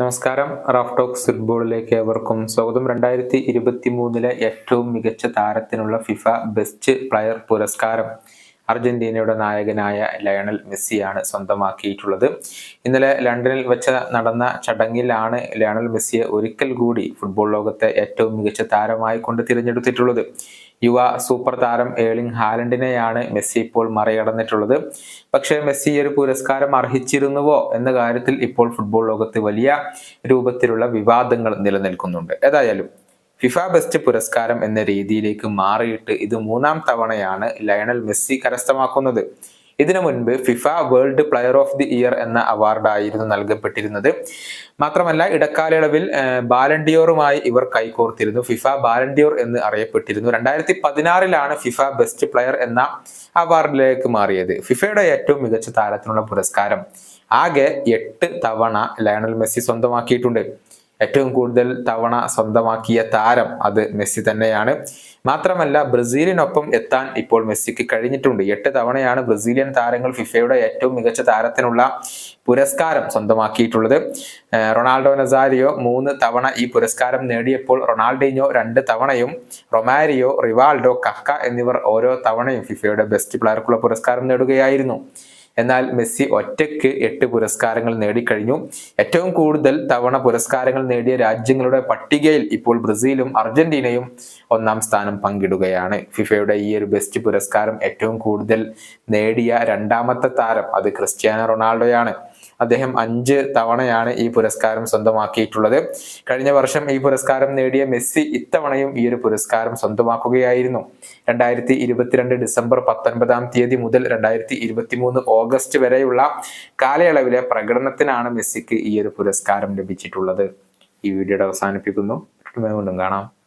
നമസ്കാരം. Raf talks ഫുട്ബോളിലേക്ക് ഏവർക്കും സ്വാഗതം. രണ്ടായിരത്തി ഇരുപത്തി മൂന്നിലെ ഏറ്റവും മികച്ച താരത്തിനുള്ള ഫിഫ ബെസ്റ്റ് പ്ലെയർ പുരസ്കാരം. അർജന്റീനയുടെ നായകനായ ലയണൽ മെസ്സിയാണ് സ്വന്തമാക്കിയിട്ടുള്ളത്. ഇന്നലെ ലണ്ടനിൽ വെച്ച് നടന്ന ചടങ്ങിലാണ് ലയണൽ മെസ്സിയെ ഒരിക്കൽ കൂടി ഫുട്ബോൾ ലോകത്തെ ഏറ്റവും മികച്ച താരമായി കൊണ്ട് തിരഞ്ഞെടുത്തിട്ടുള്ളത്. യുവ സൂപ്പർ താരം ഏളിംഗ് ഹാലൻഡിനെയാണ് മെസ്സി ഇപ്പോൾ മറികടന്നിട്ടുള്ളത്. പക്ഷേ മെസ്സി ഒരു പുരസ്കാരം അർഹിച്ചിരുന്നുവോ എന്ന കാര്യത്തിൽ ഇപ്പോൾ ഫുട്ബോൾ ലോകത്ത് വലിയ രൂപത്തിലുള്ള വിവാദങ്ങൾ നിലനിൽക്കുന്നുണ്ട്. ഏതായാലും ഫിഫ ബെസ്റ്റ് പുരസ്കാരം എന്ന രീതിയിലേക്ക് മാറിയിട്ട് ഇത് മൂന്നാം തവണയാണ് ലയണൽ മെസ്സി കരസ്ഥമാക്കുന്നത്. ഇതിനു മുൻപ് FIFA world player of the year എന്ന അവാർഡായിരുന്നു നൽകപ്പെട്ടിരുന്നത്. മാത്രമല്ല ഇടക്കാലയളവിൽ ബാലൻഡിയോറുമായി ഇവർ കൈകോർത്തിരുന്നു. ഫിഫ ബാലൻഡിയോർ എന്ന് അറിയപ്പെട്ടിരുന്നു. രണ്ടായിരത്തി പതിനാറിലാണ് ഫിഫ ബെസ്റ്റ് പ്ലെയർ എന്ന അവാർഡിലേക്ക് മാറിയത്. ഫിഫയുടെ ഏറ്റവും മികച്ച താരത്തിനുള്ള പുരസ്കാരം. ആകെ എട്ട് തവണ ലയണൽ മെസ്സി സ്വന്തമാക്കിയിട്ടുണ്ട്. ഏറ്റവും കൂടുതൽ തവണ സ്വന്തമാക്കിയ താരം അത് മെസ്സി തന്നെയാണ്. മാത്രമല്ല ബ്രസീലിനൊപ്പം എത്താൻ ഇപ്പോൾ മെസ്സിക്ക് കഴിഞ്ഞിട്ടുണ്ട്. എട്ട് തവണയാണ് ബ്രസീലിയൻ താരങ്ങൾ ഫിഫയുടെ ഏറ്റവും മികച്ച താരത്തിനുള്ള പുരസ്കാരം സ്വന്തമാക്കിയിട്ടുള്ളത്. റൊണാൾഡോ നസാരിയോ മൂന്ന് തവണ ഈ പുരസ്കാരം നേടിയപ്പോൾ റൊണാൾഡിനോ രണ്ട് തവണയും റൊമാരിയോ റിവാൾഡോ കക്ക എന്നിവർ ഓരോ തവണയും ഫിഫയുടെ ബെസ്റ്റ് പ്ലെയർക്കുള്ള പുരസ്കാരം നേടുകയായിരുന്നു. എന്നാൽ മെസ്സി ഒറ്റയ്ക്ക് എട്ട് പുരസ്കാരങ്ങൾ നേടിക്കഴിഞ്ഞു. ഏറ്റവും കൂടുതൽ തവണ പുരസ്കാരങ്ങൾ നേടിയ രാജ്യങ്ങളുടെ പട്ടികയിൽ ഇപ്പോൾ ബ്രസീലും അർജന്റീനയും ഒന്നാം സ്ഥാനം പങ്കിടുകയാണ്. ഫിഫയുടെ ഈ ഒരു ബെസ്റ്റ് പുരസ്കാരം ഏറ്റവും കൂടുതൽ നേടിയ രണ്ടാമത്തെ താരം അത് ക്രിസ്ത്യാനോ റൊണാൾഡോയാണ്. അദ്ദേഹം അഞ്ച് തവണയാണ് ഈ പുരസ്കാരം സ്വന്തമാക്കിയിട്ടുള്ളത്. കഴിഞ്ഞ വർഷം ഈ പുരസ്കാരം നേടിയ മെസ്സി ഇത്തവണയും ഈ ഒരു പുരസ്കാരം സ്വന്തമാക്കുകയായിരുന്നു. രണ്ടായിരത്തി ഇരുപത്തിരണ്ട് ഡിസംബർ പത്തൊൻപതാം തീയതി മുതൽ രണ്ടായിരത്തി ഇരുപത്തി മൂന്ന് ഓഗസ്റ്റ് വരെയുള്ള കാലയളവിലെ പ്രകടനത്തിനാണ് മെസ്സിക്ക് ഈ ഒരു പുരസ്കാരം ലഭിച്ചിട്ടുള്ളത്. ഈ വീഡിയോയുടെ അവസാനിപ്പിക്കുന്നു. കാണാം.